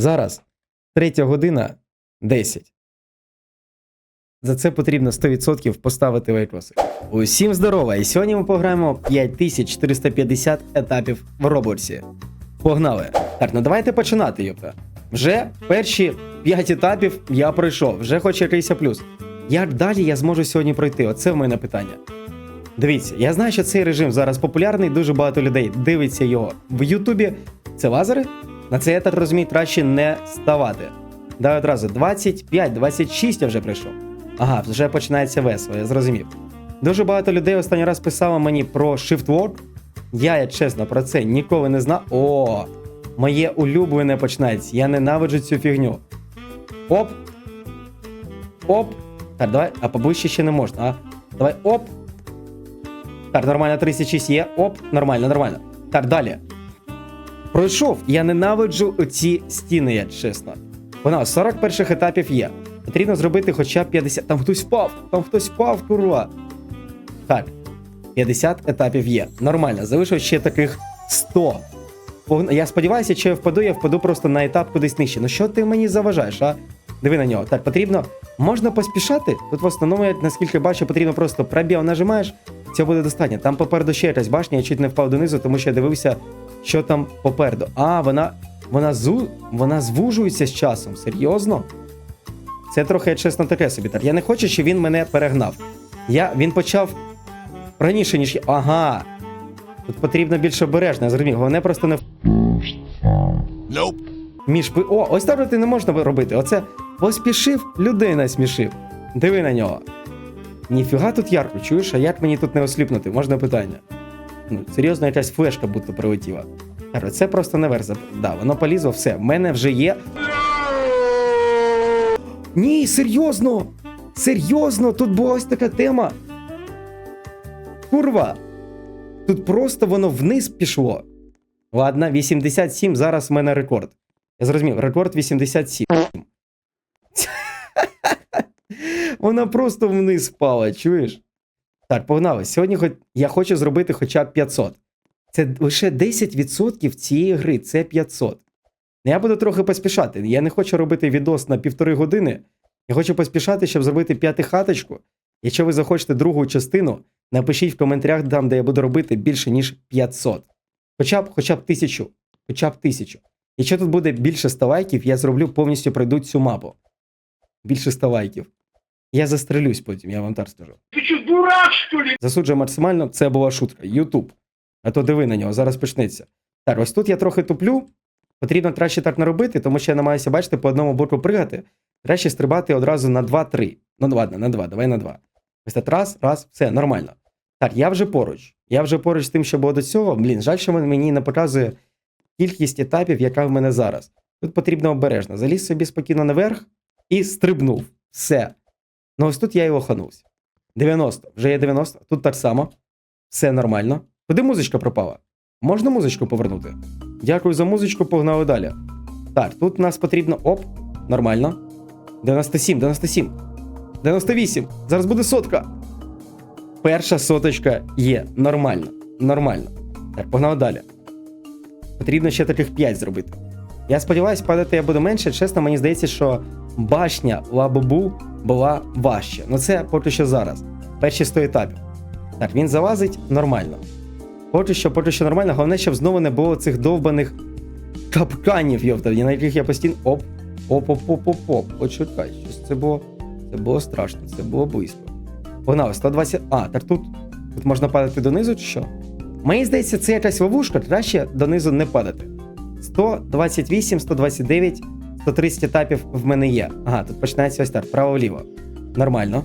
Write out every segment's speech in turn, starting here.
Зараз третя година 10. За це потрібно 100% поставити лайкоси. Усім здорова! І сьогодні ми пограємо 5450 етапів в Роблоксі. Погнали! Так, ну давайте починати, йопта. Вже перші 5 етапів я пройшов, вже хоч якийсь плюс. Як далі я зможу сьогодні пройти? Оце в мене питання. Дивіться, я знаю, що цей режим зараз популярний, дуже багато людей дивиться його в Ютубі. Це лазери? На це я так розумію, краще не ставати. Давай одразу 25, 26 я вже прийшов. Ага, вже починається весело, я зрозумів. Дуже багато людей останній раз писало мені про Shift Work. Я, я чесно, про це ніколи не знав. О, моє улюблене починається. Я ненавиджу цю фігню. Оп. Оп. Так, давай, а поближче ще не можна, а? Давай, оп. Так, нормально, 36 є. Оп, нормально, нормально. Так, далі. Пройшов. Я ненавиджу оці стіни, я чесно. Вона 40 перших етапів є. Потрібно зробити хоча б 50. Там хтось впав! Там хтось впав, курва. Так. 50 етапів є. Нормально. Залишилось ще таких 100. Погна- Я сподіваюся, що я впаду, я впаду просто на етап кудись нижче. Ну що ти мені заважаєш, а? Диви на нього. Так, потрібно. Можна поспішати. Тут в основному, я наскільки бачу, потрібно просто пробіл нажимаєш, цього буде достатньо. Там попереду ще якась башня, я чуть не впав донизу, тому що я дивився, що там попереду. А, вона. Вона зу. Вона звужується з часом. Серйозно? Це трохи, чесно, таке собі. Так, я не хочу, щоб він мене перегнав. Я, він почав раніше, ніж я. Ага. Тут потрібно більш обережно, я зрозумів. Головне просто не Nope. між О, ось так ти не можна робити. Оце поспішив, людей насмішив. Диви на нього. Ніфіга тут ярко, чуєш, а як мені тут не осліпнути? Можна питання. Ну, серйозно, якась флешка будто прилетіла. Це просто не верза. Да, воно полізло, все. В мене вже є. Ні, серйозно! Серйозно, тут була ось така тема. Курва! Тут просто воно вниз пішло. Ладно, 87, зараз в мене рекорд. Я зрозумів, рекорд 87. Вона просто вниз впала, чуєш? Так, погнали. Сьогодні я хочу зробити хоча б 500. Це лише 10% цієї гри, це 500. Я буду трохи поспішати. Я не хочу робити відос на півтори години. Я хочу поспішати, щоб зробити п'яту хаточку. Якщо ви захочете другу частину, напишіть в коментарях там, де я буду робити більше, ніж 500. Хоча б хоча б тисячу. Хоча б тисячу. Якщо тут буде більше 100 лайків, я зроблю повністю пройду цю мапу. Більше 100 лайків. Я застрелюсь потім, я вам так скажу. Ты что, дурак, что ли? Засуджую максимально, це була шутка. Ютуб. А то диви на нього, зараз почнеться. Так, ось тут я трохи туплю. Потрібно краще так не робити, тому що я намагаюся, бачите, по одному боку пригати. Краще стрибати одразу на 2-3. Ну, ладно, на 2, давай на 2. Ось так раз, раз, все, нормально. Так, я вже поруч. Я вже поруч з тим, що було до цього. Блін, жаль, що мені не показує кількість етапів, яка в мене зараз. Тут потрібно обережно. Заліз собі спокійно наверх і стрибнув. Все. Ну ось тут я і лоханувся. 90. Вже є 90. Тут так само. Все нормально. Куди музичка пропала? Можна музичку повернути? Дякую за музичку, погнали далі. Так, тут нас потрібно. Оп, нормально. 97, 97. 98. Зараз буде сотка. Перша соточка є. Нормально. Нормально. Так, погнали далі. Потрібно ще таких 5 зробити. Я сподіваюся, падати я буду менше. Чесно, мені здається, що башня Лабобу була важче. Ну це поки що зараз. Перші 100 етапів. Так, він залазить нормально. Поки що, поки що нормально. Головне, щоб знову не було цих довбаних капканів, йовта, на яких я постійно. Оп, оп, оп, оп, оп, оп. От щось це було. Це було страшно, це було близько. Погнали, 120. А, так тут. Тут можна падати донизу чи що? Мені здається, це якась ловушка, краще донизу не падати. 128, 129, 130 етапів в мене є. Ага, тут починається ось так, право-вліво. Нормально.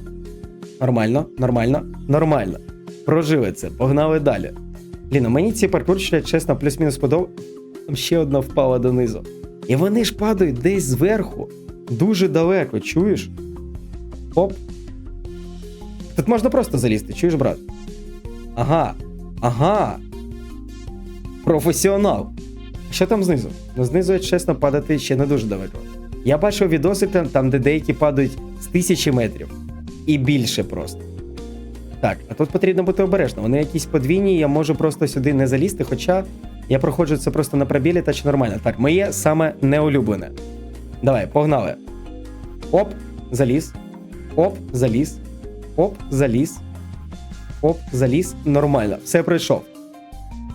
Нормально, нормально, нормально. Прожили це, погнали далі. Блін, ну мені ці паркурщики, чесно, плюс-мінус подобав. Там ще одна впала донизу. І вони ж падають десь зверху, дуже далеко, чуєш? Оп. Тут можна просто залізти, чуєш, брат? Ага. Ага. Професіонал. Що там знизу? Ну, знизу, якщо чесно, падати ще не дуже далеко. Я бачив відоси там, де деякі падають з тисячі метрів. І більше просто. Так, а тут потрібно бути обережно. Вони якісь подвійні, я можу просто сюди не залізти, хоча Я проходжу це просто на пробілі, та чи нормально. Так, моє саме неулюблене. Давай, погнали. Оп, заліз. Оп, заліз. Оп, заліз. Оп, заліз. Нормально. Все пройшов.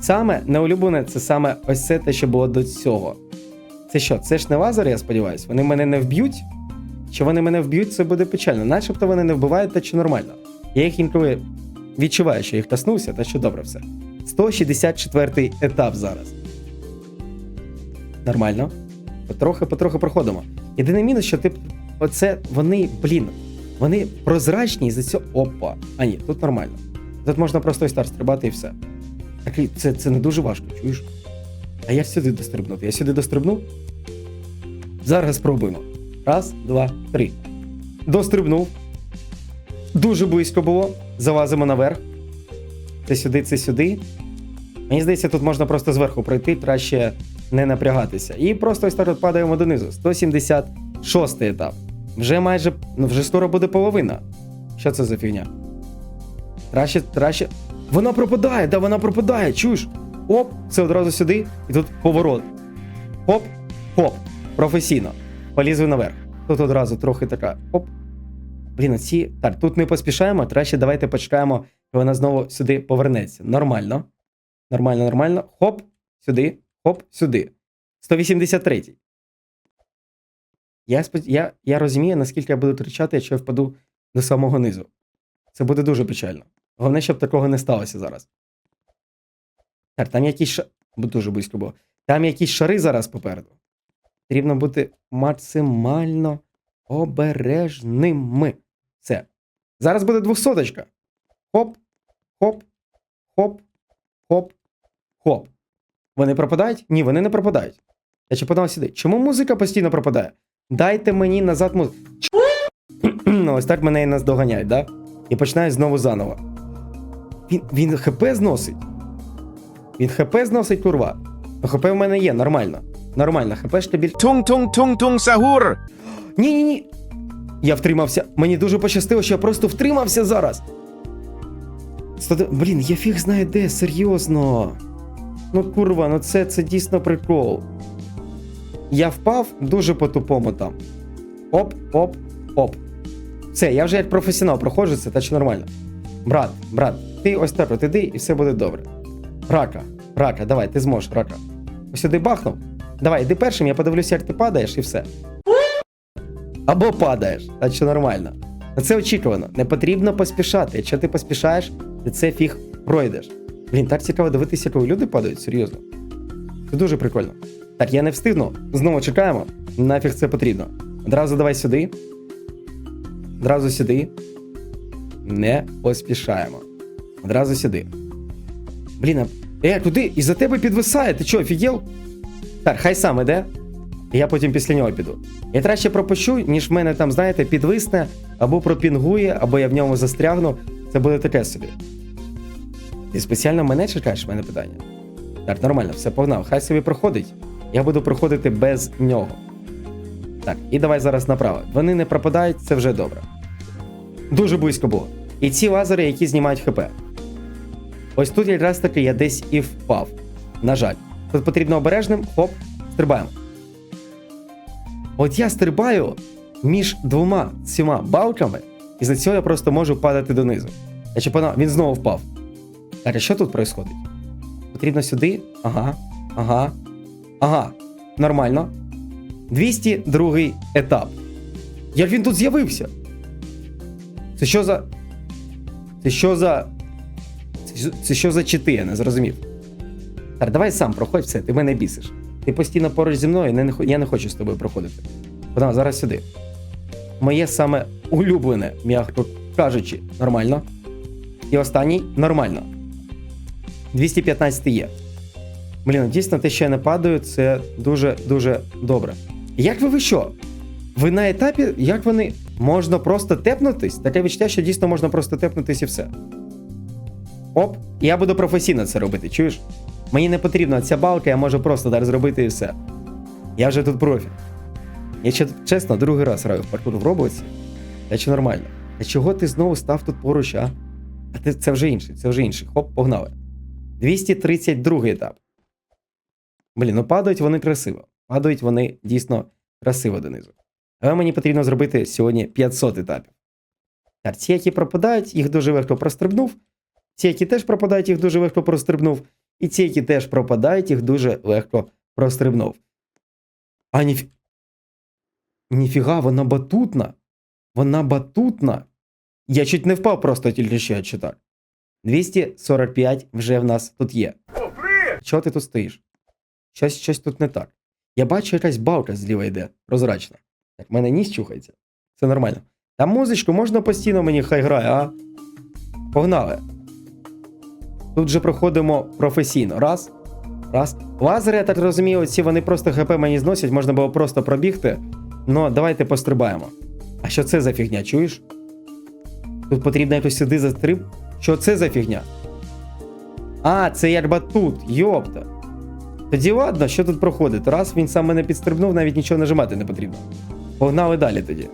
Саме неулюблене це саме ось це те, що було до цього. Це що? Це ж не лазер, я сподіваюся. Вони мене не вб'ють? Чи вони мене вб'ють, це буде печально. Начебто вони не вбивають, та чи нормально. Я їх інколи відчуваю, що їх коснувся, та що добре все. 164 етап зараз. Нормально. Потрохи, потрохи проходимо. Єдиний мінус, що ти. Оце вони, блін, вони прозрачні і за цього. Опа. А ні, тут нормально. Тут можна просто ось так стрибати і все. Так, і це, це не дуже важко, чуєш? А я сюди дострибнув. Я сюди дострибнув. Зараз спробуємо. Раз, два, три. Дострибнув. Дуже близько було. Залазимо наверх. Це сюди, це сюди. Мені здається, тут можна просто зверху пройти, краще не напрягатися. І просто ось так падаємо донизу. 176 етап. Вже майже, ну вже скоро буде половина. Що це за фігня? Краще, краще. Вона пропадає, да, вона пропадає, чуєш? Оп, це одразу сюди, і тут поворот. Хоп, хоп. Професійно. Полізли наверх. Тут одразу трохи така. Оп. Блін, ці. Так, тут не поспішаємо, краще давайте почекаємо, і вона знову сюди повернеться. Нормально. Нормально, нормально. Хоп, сюди, хоп, сюди. 183. Я, я, я розумію, наскільки я буду кричати, якщо я впаду до самого низу. Це буде дуже печально. Головне, щоб такого не сталося зараз. Так, там якісь ша... бо дуже близько було. Там якісь шари зараз попереду. Потрібно бути максимально обережними. Все. Зараз буде двохсоточка. Хоп, хоп, хоп, хоп, хоп. Вони пропадають? Ні, вони не пропадають. Я ще подав сюди. Чому музика постійно пропадає? Дайте мені назад музику. Ну, ось так мене і наздоганяють, да? І починаю знову заново. Він, він ХП зносить. Він ХП зносить, курва. Ну, ХП в мене є, нормально. Нормально, ХП ж тобі. Tung tung tung tung sahur. Ні, ні, ні. Я втримався. Мені дуже пощастило, що я просто втримався зараз. Блін, я фіг знає де, серйозно. Ну, курва, ну це, це дійсно прикол. Я впав дуже по-тупому там. Оп, оп, оп. Все, я вже як професіонал проходжу це, та чи нормально. Брат, брат, ти ось так от іди і все буде добре. Рака, рака, давай, ти зможеш, рака. Ось сюди бахнув. Давай, іди першим, я подивлюся, як ти падаєш, і все. Або падаєш, так що нормально. На це очікувано. Не потрібно поспішати. Якщо ти поспішаєш, ти це фіг пройдеш. Блін, так цікаво дивитися, коли люди падають, серйозно. Це дуже прикольно. Так, я не встигну. Знову чекаємо. Нафіг це потрібно. Одразу давай сюди. Одразу сюди. Не поспішаємо. Одразу сюди. Блін, а... Е, куди? І за тебе підвисає. Ти що, офігел? Так, хай сам іде. Я потім після нього піду. Я краще пропущу, ніж в мене там, знаєте, підвисне, або пропінгує, або я в ньому застрягну. Це буде таке собі. Ти спеціально мене чекаєш, в мене питання. Так, нормально, все погнав. Хай собі проходить. Я буду проходити без нього. Так, і давай зараз направо. Вони не пропадають, це вже добре. Дуже близько було. І ці лазери, які знімають ХП. Ось тут якраз таки я десь і впав. На жаль. Тут потрібно обережним, хоп, стрибаємо. От я стрибаю між двома цими балками, і за цього я просто можу падати донизу. Я чи пана, він знову впав. Так, що тут відбувається? Потрібно сюди. Ага, ага, ага. Нормально. 202 етап. Як він тут з'явився? Це що за. Це що за. Це, що- за чити, я не зрозумів. Так, давай сам проходь все, ти мене бісиш. Ти постійно поруч зі мною, не, не, я не хочу з тобою проходити. Подам, зараз сюди. Моє саме улюблене, м'яко кажучи, нормально. І останній нормально. 215 є. Блін, дійсно, те, що я не падаю, це дуже-дуже добре. Як ви ви що? Ви на етапі, як вони можна просто тепнутись? Таке відчуття, що дійсно можна просто тепнутись і все. Оп, я буду професійно це робити, чуєш? Мені не потрібна ця балка, я можу просто так зробити і все. Я вже тут профі. Я ще чесно, другий раз граю в паркур в Роблоці. Та чи нормально? А чого ти знову став тут поруч, а? А ти, це вже інший, це вже інший. Хоп, погнали. 232 етап. Блін, ну падають вони красиво. Падають вони дійсно красиво донизу. Але мені потрібно зробити сьогодні 500 етапів. Так, ці, які пропадають, їх дуже легко прострибнув. Ці, які теж пропадають, їх дуже легко прострибнув. І ці, які теж пропадають, їх дуже легко прострибнув. А ніф... Ніфіга, вона батутна. Вона батутна. Я чуть не впав просто тільки що я читав. 245 вже в нас тут є. Чого ти тут стоїш? Щось, щось тут не так. Я бачу, якась балка зліва йде, прозрачна. Так, в мене ніс чухається. Це нормально. Та музичку можна постійно мені хай грає, а? Погнали. Тут же проходимо професійно. Раз. Раз. Лазери, я так розумію, ці вони просто хп мені зносять, можна було просто пробігти. Ну, давайте пострибаємо. А що це за фігня, чуєш? Тут потрібно якось сюди застриб. Що це за фігня? А, це як батут, йопта. Тоді ладно, що тут проходить? Раз він сам мене підстрибнув, навіть нічого нажимати не потрібно. Погнали далі тоді.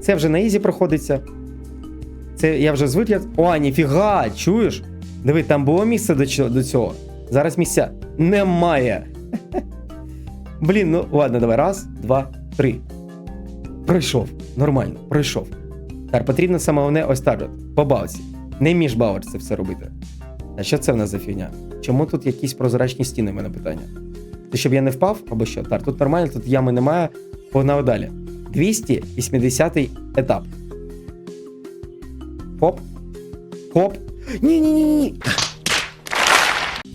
Це вже на ізі проходиться. Це я вже звик. О, ніфіга, чуєш? Диви, там було місце до цього. Зараз місця немає. Блін, ну ладно, давай. Раз, два, три. Пройшов. Нормально, пройшов. Так, потрібно саме головне ось так от, по балці. Не між балок це все робити. А що це в нас за фігня? Чому тут якісь прозрачні стіни, в мене питання? Це щоб я не впав або що? Так, тут нормально, тут ями немає. Погнали далі. 280 етап. Хоп. Хоп. Ні-ні-ні.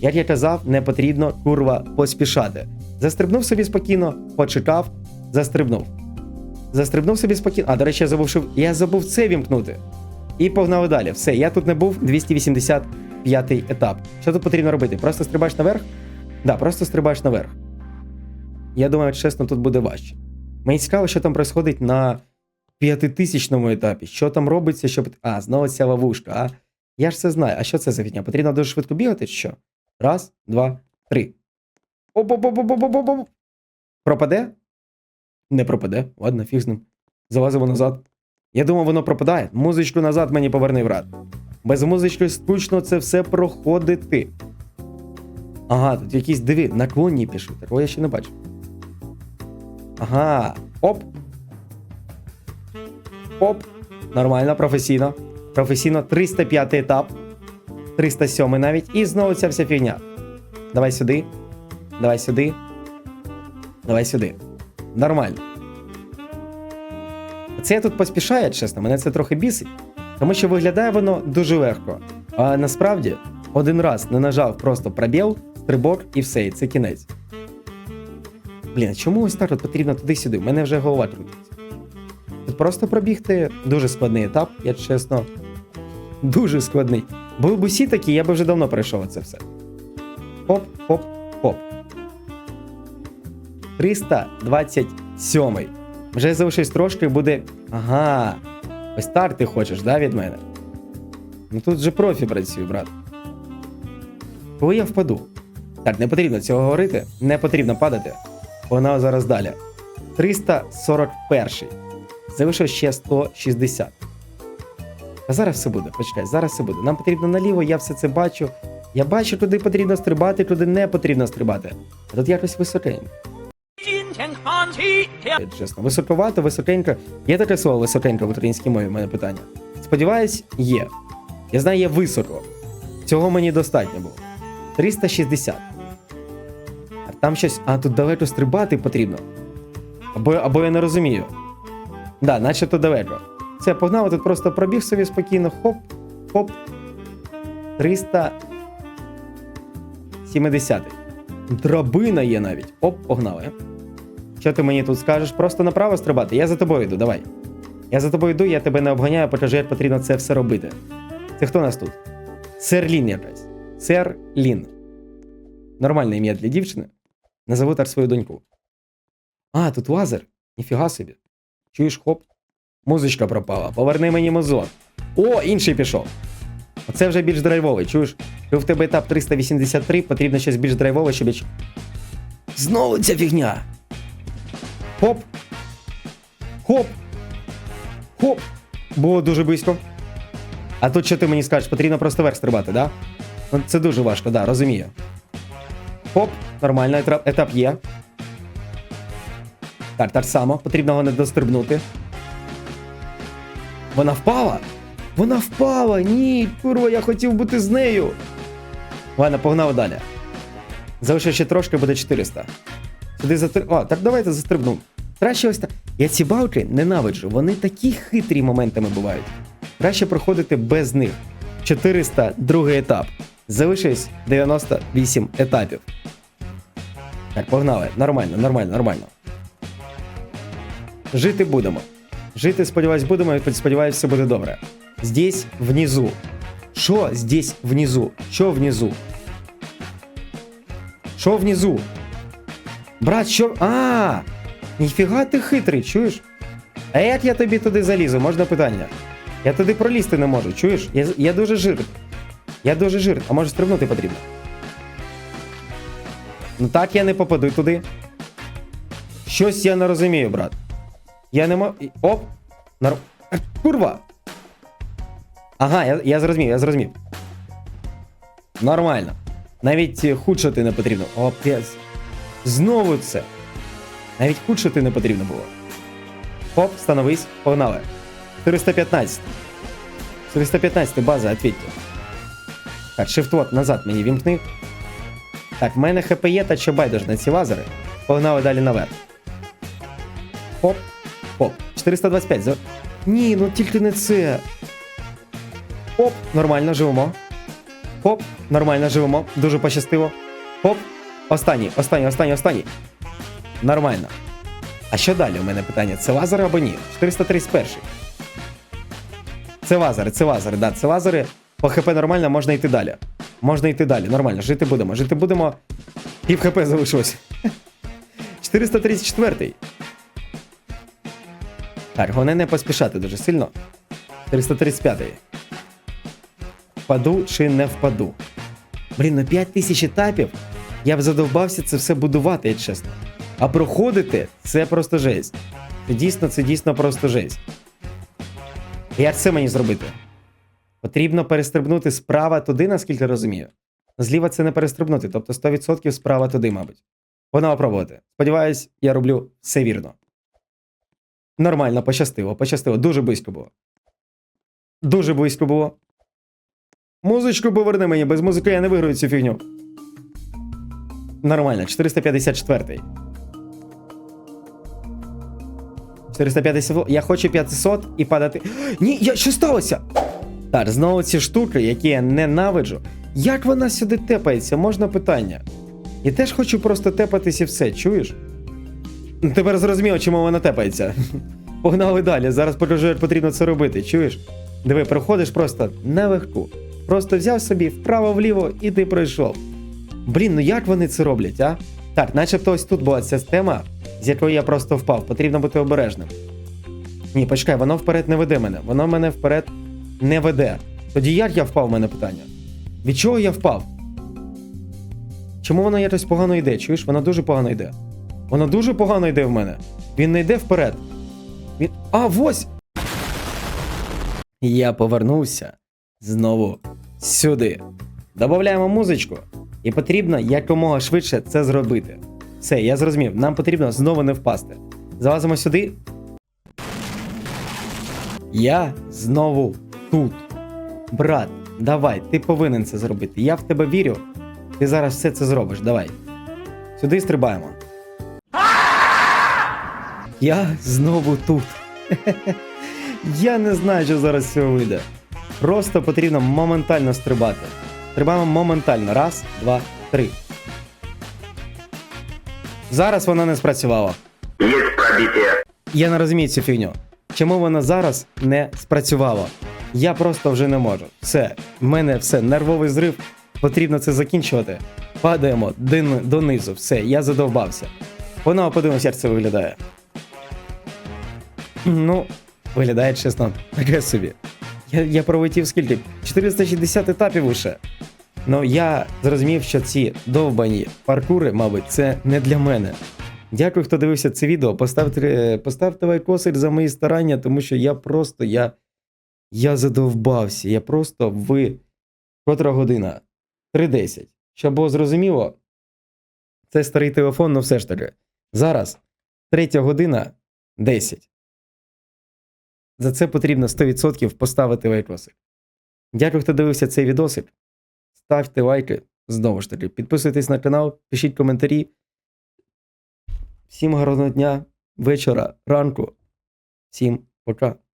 Як я казав, не потрібно курва поспішати. Застрибнув собі спокійно, почекав, застрибнув. Застрибнув собі спокійно. А, до речі, я забув, що я забув це вімкнути. І погнали далі. Все, я тут не був 285 етап. Що тут потрібно робити? Просто стрибаєш наверх? Да, просто стрибаєш наверх. Я думаю, чесно, тут буде важче. Мені цікаво, що там відбувається на п'ятитисячному етапі. Що там робиться, щоб. А, знову ця ловушка, а? Я ж це знаю. А що це за фігня? Потрібно дуже швидко бігати, чи що? Раз, два, три. Оп-оп-оп-оп-оп-оп-оп. Пропаде? Не пропаде. Ладно, фіг з ним. Залазимо назад. Я думав, воно пропадає. Музичку назад мені поверни, брат. Без музички скучно це все проходити. Ага, тут якісь диви, наклонні пішли. Такого я ще не бачив. Ага. Оп. Оп. Нормально, професійно. Професійно 305 етап. 307 навіть. І знову ця вся фігня. Давай сюди. Давай сюди. Давай сюди. Нормально. Це я тут поспішаю, чесно, мене це трохи бісить. Тому що виглядає воно дуже легко. А насправді один раз не нажав просто пробіл, стрибок і все, і це кінець. Блін, чому ось так от потрібно туди-сюди? У мене вже голова крутиться. Тут просто пробігти дуже складний етап, я чесно. Дуже складний. Були б усі такі, я би вже давно пройшов це все. Хоп, хоп, хоп. 327. Вже залишилось трошки буде. Ага. Ось так ти хочеш, да, від мене? Ну тут же профі працює, брат. Коли я впаду. Так, не потрібно цього говорити, не потрібно падати. Вона зараз далі. 341. Залишилось ще 160. А зараз все буде. Почекай, зараз все буде. Нам потрібно наліво, я все це бачу. Я бачу, туди потрібно стрибати, туди не потрібно стрибати. А тут якось високенько. Чесно, високовато, високенько. Є таке слово високенько в українській мові, в мене питання. Сподіваюсь, є. Я знаю, є високо. Цього мені достатньо було. 360. А там щось. А тут далеко стрибати потрібно. Або або я не розумію. Да, наче то далеко. Все, погнали, тут просто пробіг собі спокійно. Хоп, хоп. 370. Драбина є навіть. Оп, погнали. Що ти мені тут скажеш? Просто направо стрибати. Я за тобою йду, давай. Я за тобою йду, я тебе не обганяю, покажу, як потрібно це все робити. Це хто у нас тут? Серлін якась. Сер Лін. Нормальне ім'я для дівчини. Назову так свою доньку. А, тут лазер. Ніфіга собі. Чуєш, хоп. Музичка пропала. Поверни мені музон. О, інший пішов. Оце вже більш драйвовий. Чуєш? Коли в тебе етап 383, потрібно щось більш драйвове, щоб Знову ця фігня. Хоп. Хоп. Хоп. Було дуже близько. А тут що ти мені скажеш? Потрібно просто вверх стрибати, да? Ну, це дуже важко, да, розумію. Хоп, нормально, етап є. Так, так само, потрібно його не дострибнути. Вона впала? Вона впала! Ні, курва, я хотів бути з нею. Ладно, погнав далі. Залишив ще трошки, буде 400. Сюди затр... О, так давайте застрибну. Краще ось так. Я ці балки ненавиджу. Вони такі хитрі моментами бувають. Краще проходити без них. 400 другий етап. Залишилось 98 етапів. Так, погнали. Нормально, нормально, нормально. Жити будемо. Жити, сподіваюсь, будемо, сподіваюсь, все буде добре. Здесь внизу. Що здесь внизу? Що внизу? Що внизу? Брат, що. А! Ніфіга ти хитрий, чуєш? А як я тобі туди залізу? Можна питання? Я туди пролізти не можу, чуєш? Я, я дуже жир. Я дуже жир, а може стрибнути потрібно. Ну так я не попаду туди. Щось я не розумію, брат. Я не можу. Оп! Нар... Курва! Ага, я, я зрозумів, я зрозумів. Нормально. Навіть е, худшати не потрібно. О, пес. Знову це. Навіть худшати не потрібно було. Хоп, становись, погнали. 415. 415 база, ответьте. Так, shift назад мені вімкни. Так, в мене ХП є, та що байдуже на ці лазери. Погнали далі наверх. Хоп, хоп. 425. За... Ні, ну тільки не це. Хоп, нормально, живемо. Хоп, нормально, живемо. Дуже пощастило. Хоп. Останній, останній, останній, останній. Нормально. А що далі у мене питання? Це лазери або ні? 431. Це лазери, це лазери, да, це лазери. По ХП нормально, можна йти далі. Можна йти далі, нормально. Жити будемо. Жити будемо. Пів ХП залишилось. 434. Так, головне не поспішати дуже сильно. 435. Впаду чи не впаду? Блін, на 5 тисяч етапів я б задовбався це все будувати, якщо чесно. А проходити це просто жесть. Це дійсно, це дійсно просто жесть. Як це мені зробити? Потрібно перестрибнути справа туди, наскільки розумію. Зліва це не перестрибнути, тобто 100% справа туди, мабуть. Вона пробувати. Сподіваюсь, я роблю все вірно. Нормально, пощастило, пощастило. Дуже близько було. Дуже близько було. Музичку поверни мені, без музики я не виграю цю фігню. Нормально, 454. 450. Я хочу 500 і падати. Ні, я що сталося? Так, знову ці штуки, які я ненавиджу. Як вона сюди тепається? Можна питання. І теж хочу просто тепатись і все, чуєш? Тепер зрозуміло, чому вона тепається. Погнали далі. Зараз покажу, як потрібно це робити, чуєш? Диви, проходиш просто на легку. Просто взяв собі вправо-вліво і ти пройшов. Блін, ну як вони це роблять, а? Так, начебто ось тут була ця система, з якої я просто впав. Потрібно бути обережним. Ні, почекай, воно вперед не веде мене. Воно мене вперед не веде. Тоді як я впав, в мене питання? Від чого я впав? Чому воно якось погано йде? Чуєш, воно дуже погано йде. Воно дуже погано йде в мене. Він не йде вперед. Він. А, ось! Я повернувся знову сюди. Добавляємо музичку, і потрібно якомога швидше це зробити. Все, я зрозумів, нам потрібно знову не впасти. Залазимо сюди. Я знову тут. Брат, давай, ти повинен це зробити. Я в тебе вірю. Ти зараз все це зробиш. Давай. Сюди стрибаємо. Я знову тут. Я не знаю, що зараз з цього вийде. Просто потрібно моментально стрибати. Стрибаємо моментально. Раз, два, три. Зараз вона не спрацювала. Есть пробитие. Я не розумію цю фігню. Чому вона зараз не спрацювала? Я просто вже не можу. Все, в мене все, нервовий зрив. Потрібно це закінчувати. Падаємо дин- донизу. Все, я задовбався. Вона подивимося, як це виглядає. Ну, виглядає чесно, таке собі. Я, я пролетів скільки? 460 етапів лише. Ну я зрозумів, що ці довбані паркури, мабуть, це не для мене. Дякую, хто дивився це відео. Поставте, поставте лайкосик за мої старання, тому що я просто я, я задовбався. Я просто в котра година 3.10. Щоб було зрозуміло, Це старий телефон, ну все ж таки. Зараз третя година 10. За це потрібно 100% поставити лайкосик. Дякую, хто дивився цей відосик. Ставте лайки. Знову ж таки, підписуйтесь на канал, пишіть коментарі. Всім гарного дня, вечора, ранку. Всім пока.